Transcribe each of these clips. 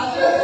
Amen.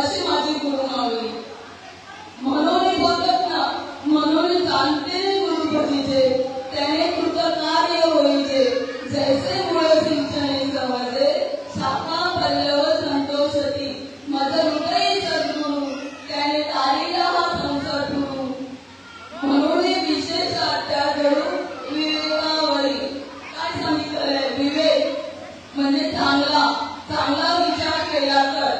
अशी माझी गुरु मावले म्हणून बघत ना म्हणून जाणते गुरुपतीचे त्याने कृत कार्य होईजे जैसे मुळ सिंचने समाजे शाखा पल्लव संतोषती. मज हृदय सद्गुरु त्याने तारीला हा संसार गुरु म्हणून विशेष आट्या घडू विवेकावरी. काय सांगितलंय? विवेक. म्हणजे चांगला चांगला विचार केला तर.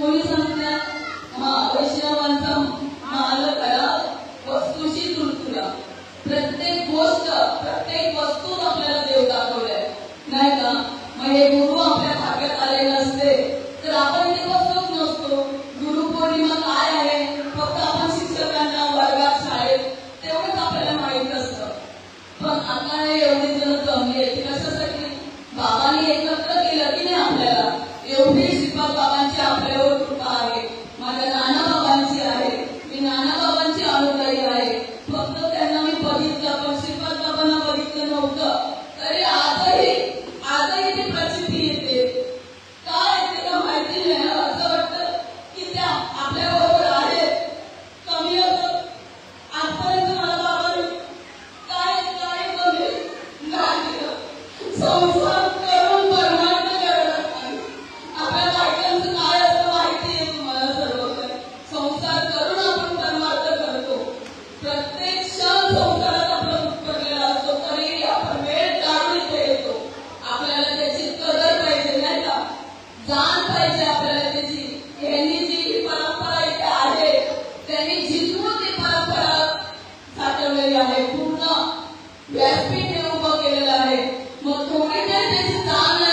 小遊さんが、まあ、おいしいおばあさん व्यासपीठ केलेलं आहे. मग थोडी जर त्याची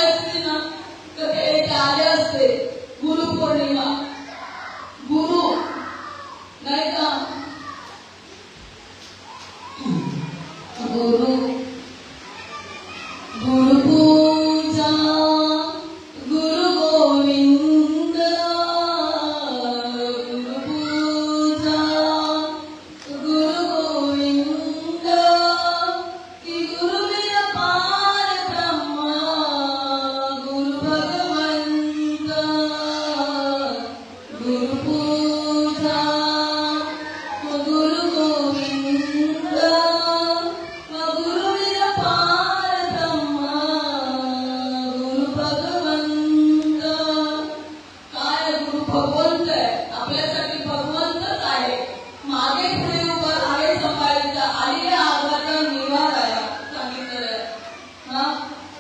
असते ना तर ते असते. गुरुपौर्णिमा.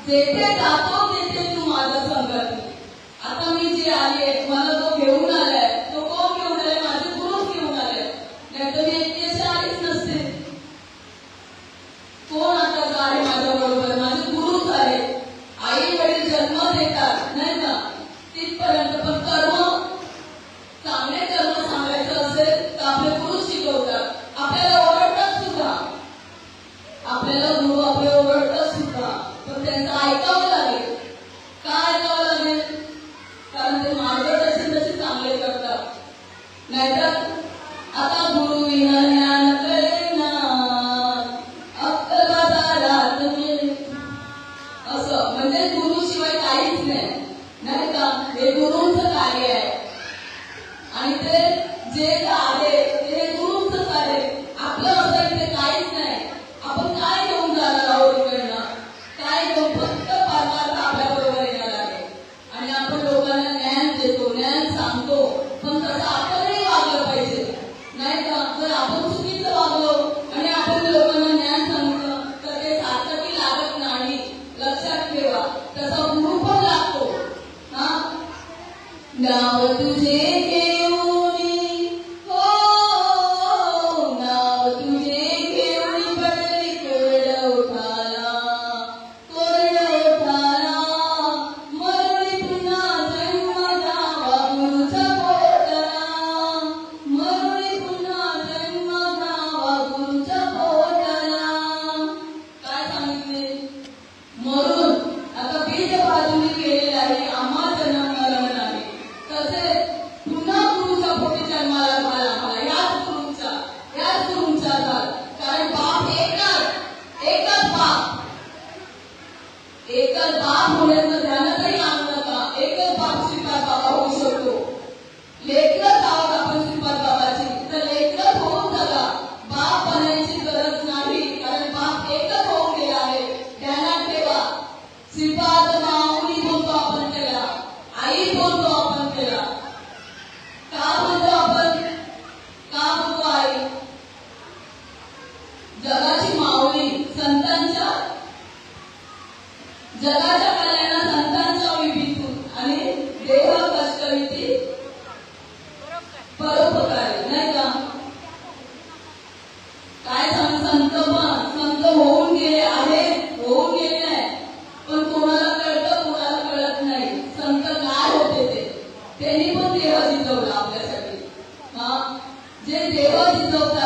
तेथे जातो तेथे तू माझं संगत. आता मी जे आले मला जो घेऊन आलाय. जगाची माऊली संतांच्या जगाच्या कल्याणा संतांच्या विभीतून. आणि देह कष्टविती परोपकारी नाही का? काय सांग संत पण संत होऊन गेले आहे होऊन गेले आहे. पण कोणाला कळतं कोणाला कळत नाही. संत काय होते ते? त्यांनी पण देह जिजवला आपल्यासाठी. हा? जे देह जिजवत